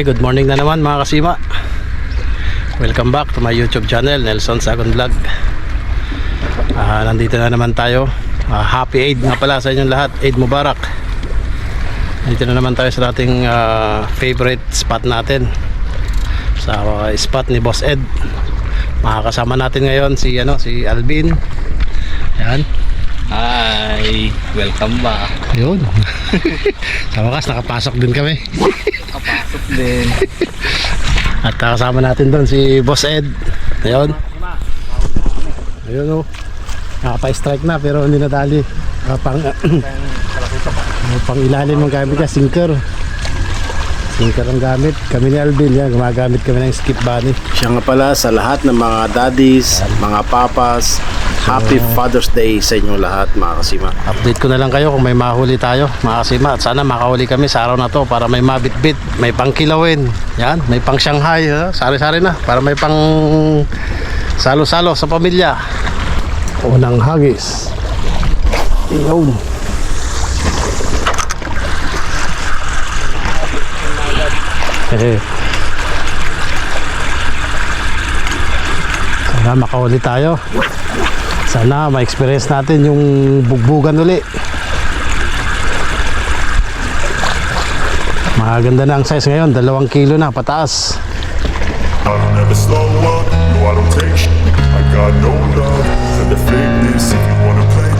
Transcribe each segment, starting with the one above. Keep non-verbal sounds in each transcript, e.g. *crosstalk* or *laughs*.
Okay, good morning na naman mga kasima. Welcome back to my YouTube channel, Nelson Sagon Vlog. Ah, nandito na naman tayo. Ah, happy Eid nga pala sa inyong lahat. Eid Mubarak. Nandito na naman tayo sa ating ah, favorite spot natin. Sa ah, spot ni Boss Ed. Makakasama natin ngayon si ano, si Alvin. Yan. Hi! Welcome back. Yun. *laughs* sa wakas nakapasok din kami. Kapasok din. *laughs* At uh, kasama natin doon si Boss Ed. Ayun. Ayun o. Nakapa-strike na pero hindi nadali. Uh, pang, *clears throat* pang ilalim ang gamit niya, sinker. Sinker ang gamit. Kami ni Alvin, yan, gumagamit kami ng skip bunny. Siya nga pala sa lahat ng mga daddies, mga papas, Happy Father's Day sa inyong lahat mga kasima. Update ko na lang kayo kung may mahuli tayo, mga kasima. At sana makahuli kami sa araw na to para may mabit-bit, may pang kilawin. Yan, may pang Shanghai. Ha? Sari-sari na para may pang salo-salo sa pamilya. Unang hagis. Iyon. Eh. Sana makahuli tayo. Sana ma-experience natin yung bugbugan uli. Maganda na ang size ngayon, dalawang kilo na pataas. I don't ever slow up, no I don't take I got no love for the fakeness If you wanna play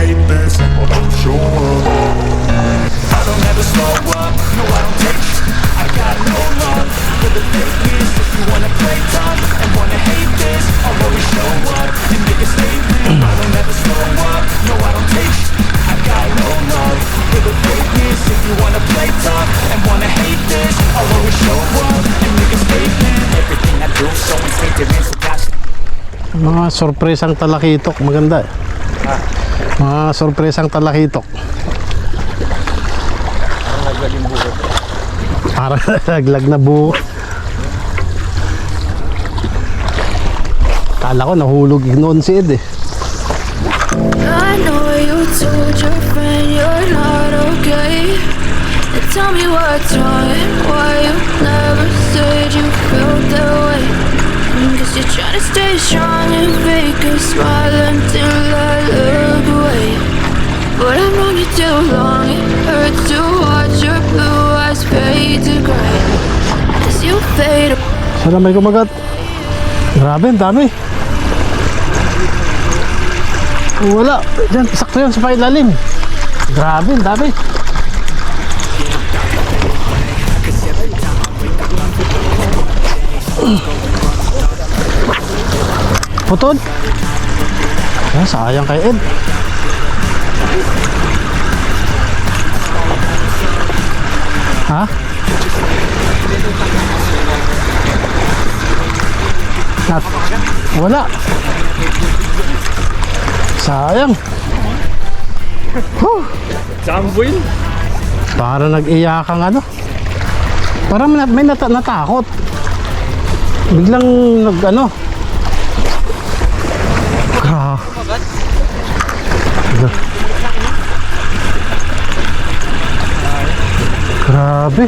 hate this Well don't show I don't ever slow up, I got no love for the fakeness. If you wanna play tough and wanna hate this I'll always show up and make a statement. I don't ever slow up, no I don't take sh- I got no love for the fakeness. If you wanna play tough and wanna hate this I'll always show up and make a statement. Everything I do so instinctive and passionate. Mga sorpresang talakitok, maganda eh. Mga sorpresang talakitok. Parang *laughs* naglag na buo. Kala ko nahulog noon si Ed eh. I know you told your friend you're not okay. And tell me what's wrong and why you never said you felt that way. Cause you're trying to stay strong and fake a smile until I look away. But I've known you too long, it hurts to watch your blue Sana may kumagat. Grabe, ang dami. Wala. Diyan, sakto yan sa pailalim. Grabe, ang dami. Putol. Ah, sayang kay Ed. Ha? Nat wala. Sayang. Huh. Jambuin? Para nag-iyakang ano. Parang may, may nata- natakot. Biglang nag ano. Gra. Grabe.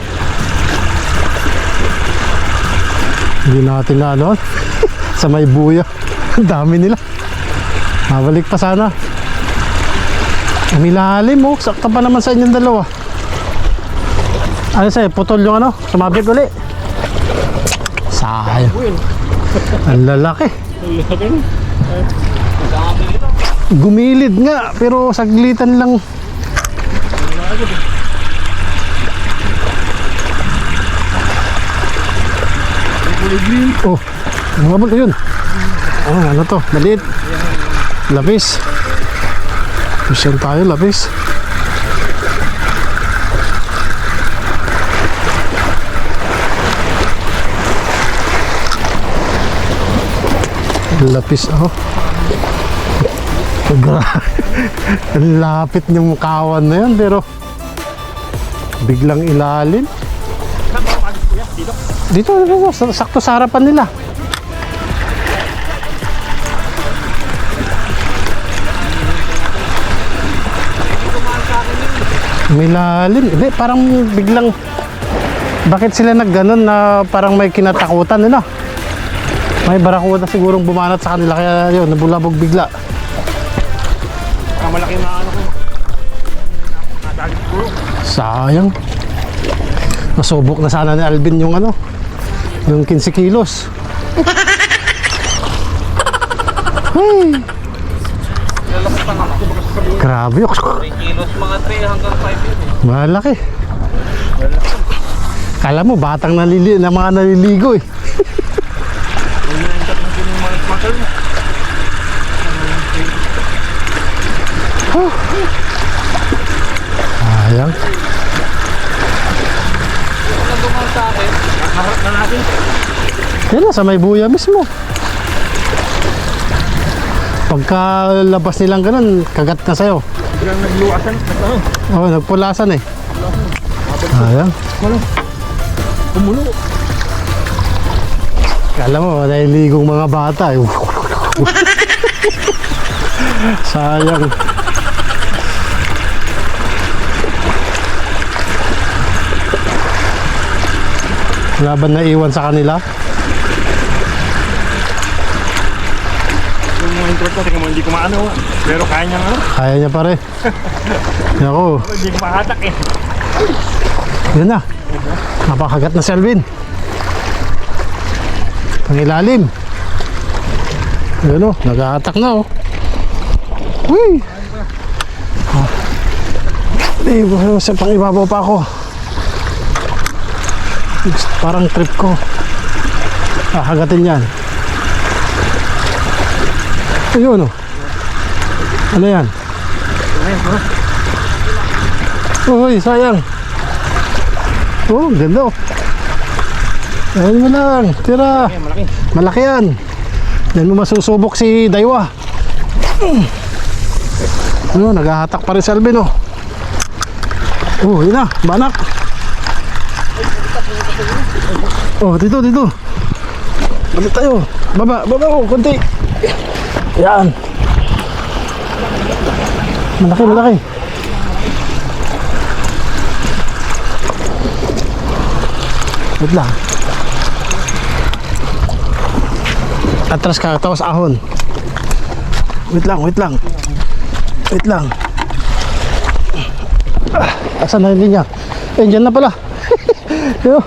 Hindi natin na ano. *laughs* sa may buya. Ang dami nila. Mabalik pa sana. Ang ilalim oh. Sakto pa naman sa inyong dalawa. Ano sa'yo? Putol yung ano? Sumabit uli. Sayang. Ang lalaki. Gumilid nga. Pero saglitan lang. Oh, mga ba yun? Oh, ano to? Maliit. Lapis. Mission tayo, lapis. Lapis ako. *laughs* Gra- Ang lapit ng kawan na yan pero biglang ilalim. Dito, dito, sa- sakto sa harapan nila. May lalim. Hindi, parang biglang Bakit sila nagganon na parang may kinatakutan nila? May barakuda sigurong bumanat sa kanila kaya yun, nabulabog bigla. Kamalaki na ano ko. Sayang. Nasubok na sana ni Alvin yung ano, yung 15 kilos. Ay. Grabe. 3 kilos mga 3 hanggang 5 yun eh. Malaki. Kala mo, batang nalili, na mga naliligo eh. Huh. Sayang. Nandun sa akin. Harap na natin. Yan na, sa may buya mismo. Pagka labas nilang ganun, kagat na sa'yo. Biglang nagluwasan. Ano? Oo, oh, nagpulasan eh. Ayan. Pumulo. Kala mo, nailigong mga bata eh. *laughs* Sayang. Wala ba naiwan sa kanila? Yung intro ko, tingnan mo, hindi ko maano. Pero kaya niyang ano. Kaya niya pare. *laughs* Ako, Hindi ko mahatak eh. yun na. Napakagat na si Alvin. Ang ilalim. Yun o, nag-aatak na o. Uy! Oh. Eh, sa pang ibabaw pa ako. Parang trip ko. Kakagatin yan. Ayun o. Ano yan? Uy, sayang. Oh, ganda oh. Ayun mo lang, tira. malaki. Yan. Yan mo masusubok si Daiwa. Ano, naghahatak pa rin si Alvin oh. Oh, yun na, banak. Oh, dito, dito. Balik tayo. Baba, baba oh, konti. Yan. Malaki, malaki. Wait lang. Atras ka, tapos ahon. Wait lang, wait lang. Wait lang. Ah, asan na yung linya? Eh, dyan na pala. *laughs* Yo.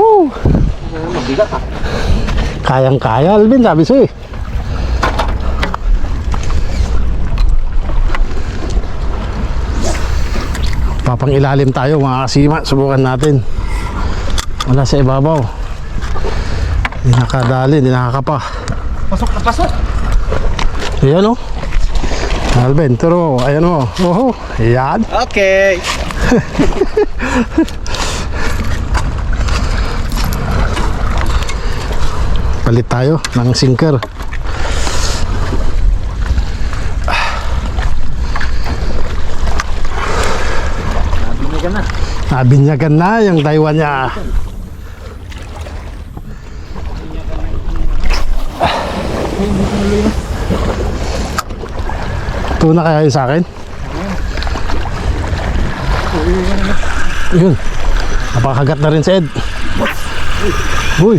Woo. Mabigat ha. Kayang-kaya, Alvin, sabi sa'yo eh. Papang ilalim tayo mga kasima, subukan natin. Wala sa ibabaw. Hindi nakadali, hindi nakakapa. Pasok na pasok. Ayan o. Alvin, turo, ayan o. Oho, ayan. Okay. *laughs* Palit tayo ng sinker. Binigyan na. Nabinyagan na yung Taiwan niya. Tuna kaya yun sa akin? Yun. Napakagat na rin si Ed. Uy.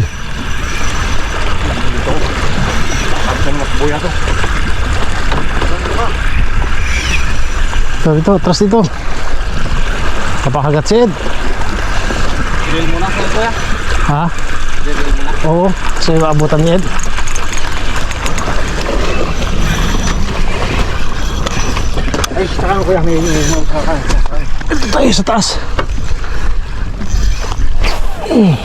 Ito, ito, trust dito. Napakagat si Ed. Drill muna sa kuya. Ha? Drill muna. Oo, kasi maabutan ni Ed. Ay, saka kuya. May Ito tayo sa taas. Hmm.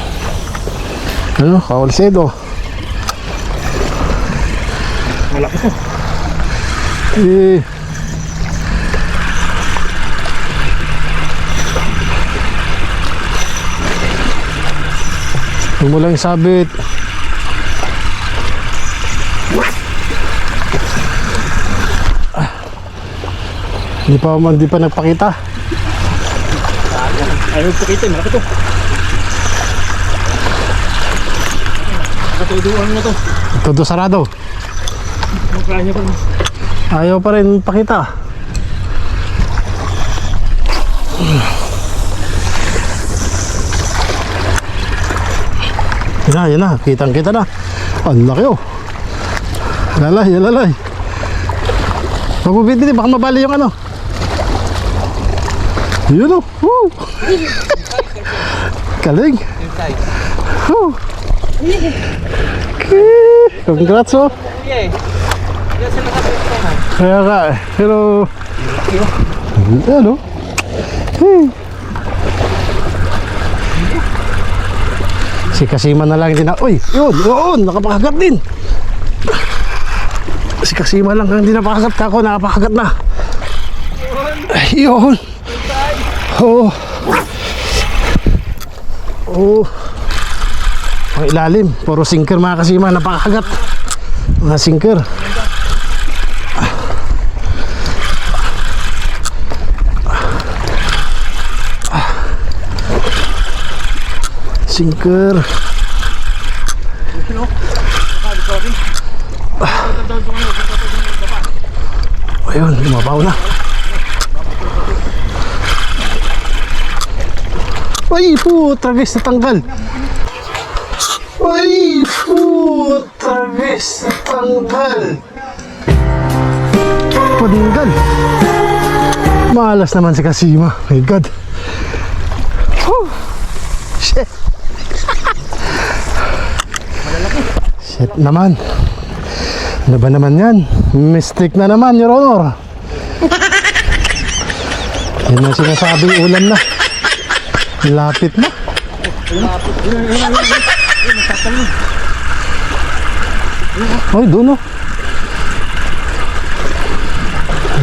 Ano, kawal si Ed oh. malaki to. Eh. Huwag mo lang sabit. Ah. Hindi pa hindi pa nagpakita. Ayaw po kita. Malaki to. Nakatuduan mo to. Todo sarado. Ayaw pa rin pakita. Na, yan na. Kitang kita na. Ang laki oh. Lalay, lalay. Magbubit baka mabali yung ano. Yun oh. Woo! *laughs* Galing. Woo! Congrats oh. Kaya ka eh. Pero... Ano? Hmm. Si Kasima na lang din na... Uy! Yun! Yun! Nakapakagat din! Si Kasima lang ang hindi napakagat ka ako. Nakapakagat na. Yun! Oo. Oo. Ang ilalim. Puro sinker mga Kasima. Napakagat. Mga sinker. Sinker. Ayun, lumabaw na. Ay, putra guys, natanggal. Ay, putra guys, natanggal. Paninggal. Malas naman si Kasima. My God. Whew. Shit. Shit naman. Ano ba naman yan? Mistake na naman, Your Honor. Yan ang sinasabing ulam na. Lapit na. Hoy, doon oh.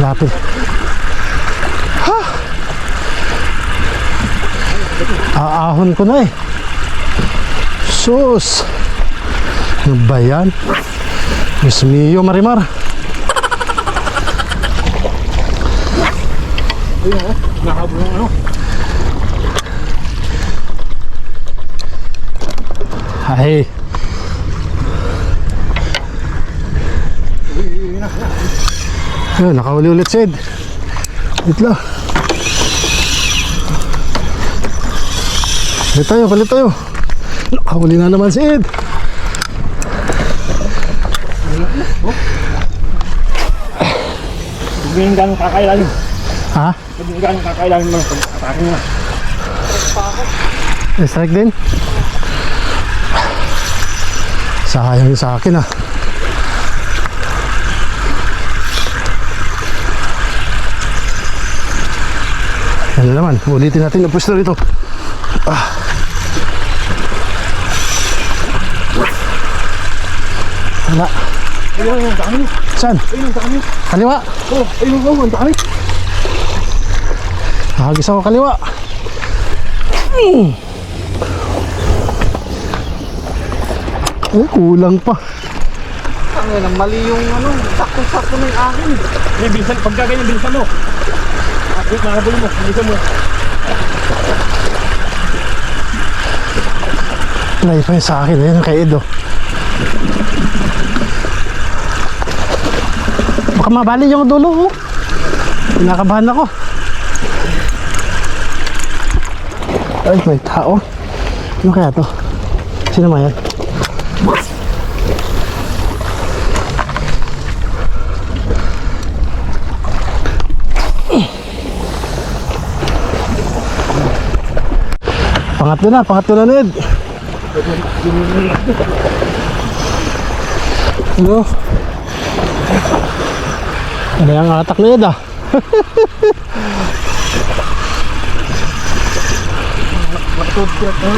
Lapit. Ha! Aahon ko na eh. Sus! Ano ba yan? Diyos mio, Marimar. Ay. Ayun, nakahuli ulit si Ed. Wait lang. Palit tayo, palit tayo. Nakahuli na naman si Ed. Hindi yung ganong kakailalim. Ha? Hindi yung ganong kakailalim mo. Atake mo na. Strike din? Sayang sa akin ah. Ano naman, ulitin natin ang pwesto rito. Ah. Wala. Ayun, ang dami. Saan? Ayun, ang dami. Kaliwa. Oh, ayun, ayun, ang dami. Nakagis ako kaliwa. Hmm. Ay, kulang pa. May bilisan, pagka ganyan, bilisan mo. Nakabul, nakabul mo, bilisan mo. Lay pa yun sa akin. Ang kay Edo. Baka mabali yung dulo. Oh. Kinakabahan ako. Ay, may tao. Ano kaya to? Sino man yan? Pangatlo na, pangatlo na Ned. Ano? Ano yung atak na Ed ah? Matutod ko ito.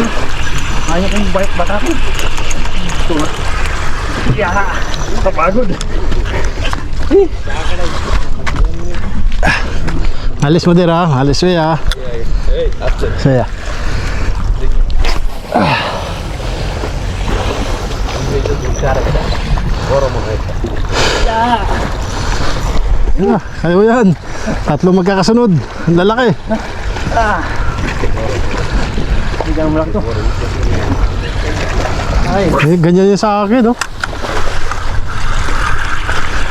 Ayaw kong bayat bata ko. Ito na. Yeah, kapagod. Alis mo din ah, alis mo ya. Saya. Ah, kayo yan. Tatlo magkakasunod. Ang lalaki. Mo lang to. Eh, ganyan yung sa akin, no?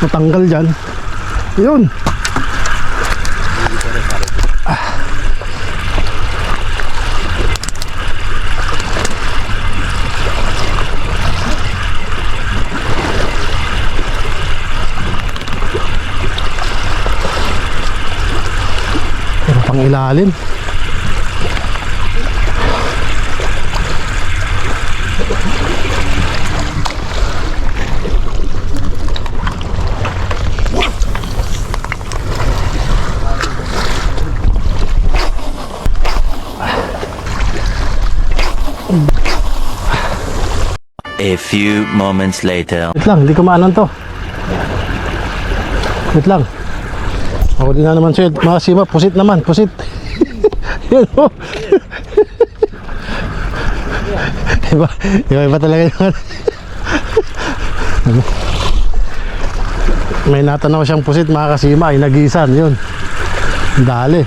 Matanggal dyan. Yun. Ilalim. A few moments later. Wait lang, hindi ko maanan to. Wait lang. Ako din na naman siya. Mga sima, pusit naman, pusit. *laughs* Yan o. iba, iba, iba talaga yung *laughs* May natanaw siyang pusit mga kasima, ay nagisan, yun. Dali.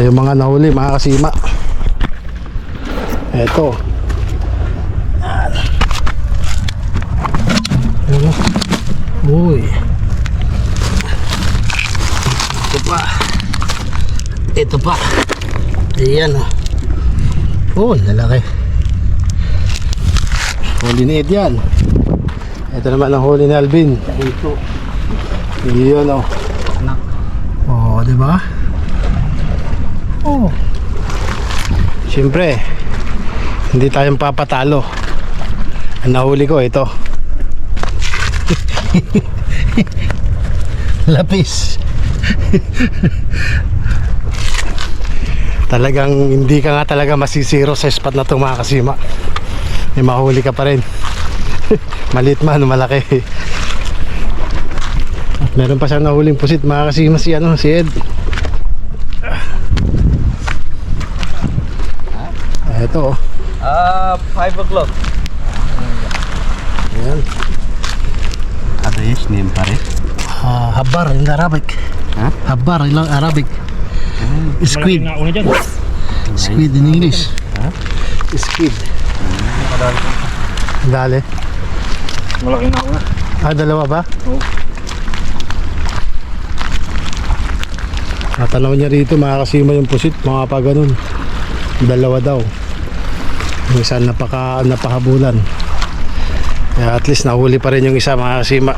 Ito yung mga nahuli mga kasima. Ito. Uy. Ito pa. Ito pa. Ayan oh. Oh, lalaki. Huli ni Ed yan. Ito naman ang huli ni Alvin. Ito. Iyon oh. Oh, di ba? Siyempre, hindi tayong papatalo. Ang nahuli ko ito. *laughs* Lapis. Talagang hindi ka nga talaga masisiro sa spot na itong mga kasima. May mahuli ka pa rin. *laughs* Maliit man malaki. At meron pa siyang nahuling pusit mga kasima si ano, si Ed. Ito oh. Ah, 5 o'clock. Ayan. Ano yung name pare? Ah, habar in Arabic. Ha? Habar in Arabic. Squid. Nauna dyan. Squid in English. Squid. Dali. Malaking nauna. Ah, dalawa ba? Oo. Natanaw niya rito mga kasima yung pusit, mga pa ganun. Dalawa daw. Isa napaka, napahabulan. Kaya at least nahuli pa rin yung isa mga kasima.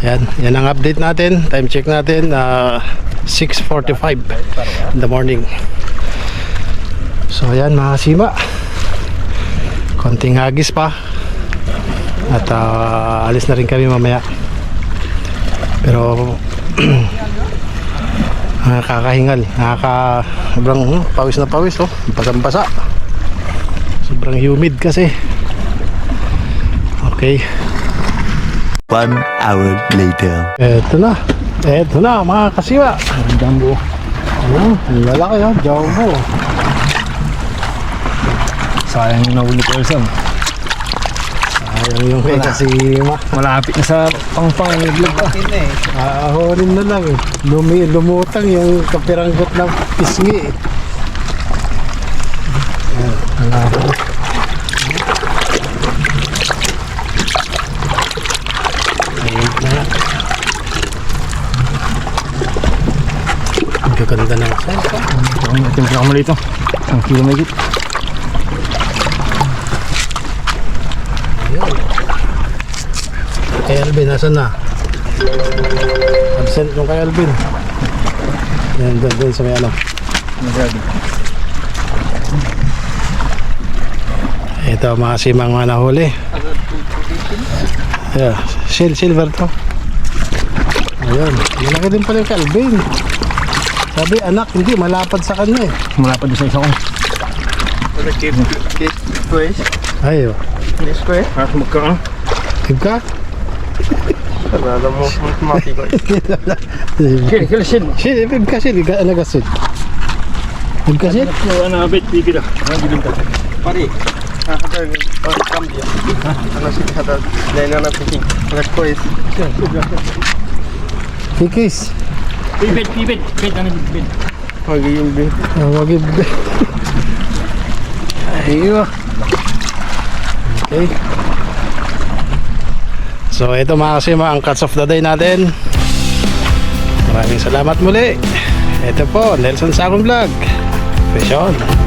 Yan, yan ang update natin. Time check natin. ah, 6.45 in the morning. So yan mga kasima. Konting hagis pa. At ah, alis na rin kami mamaya. Pero *clears throat* nakakahingal nakaka sobrang hmm, pawis na pawis oh basang basa sobrang humid kasi okay One hour later. eto na eto na mga kasiwa jumbo ano ang lalaki oh jumbo Sayang yung nahuli ko isang. ayaw yung kay kasima Malapit na sa pang-pang vlog pa. aahorin na lang eh. Lumi, lumutang yung kapiranggot ng pisngi eh. Ayan, wala. Ayun na yan. Ang gaganda ng size ah. Ang ating pinakamali ito. Ang kilo may. Kay Alvin, nasan na? Absent yung kay Alvin. Yan, doon, doon sa may ano. Masyado. Ito mga simang mga nahuli. Yeah, sil silver to. Ayun, malaki din pala yung Calvin. Sabi anak, hindi malapad sa kanya eh. Malapad doon sa isa ko. Ayo, Harap magkaan. tigka. Kaya kaya sin. Sil, ibig ka *laughs* sil, iga ano ka sil. Ibig ka sil? So, ano, abit, bigil ah. Ano, bilin ka. Pari, nakatag ang cambio. Ano si Hadad? Dahil na napiking. Nag-quiz. Kikis. Pibid, pibid. Pibid, ano, pibid. Magiging bin. Oh, wag Ayo. Okay. So ito mga kasima ang cuts of the day natin. Maraming salamat muli. Ito po, Nelson Sagong Vlog. Special.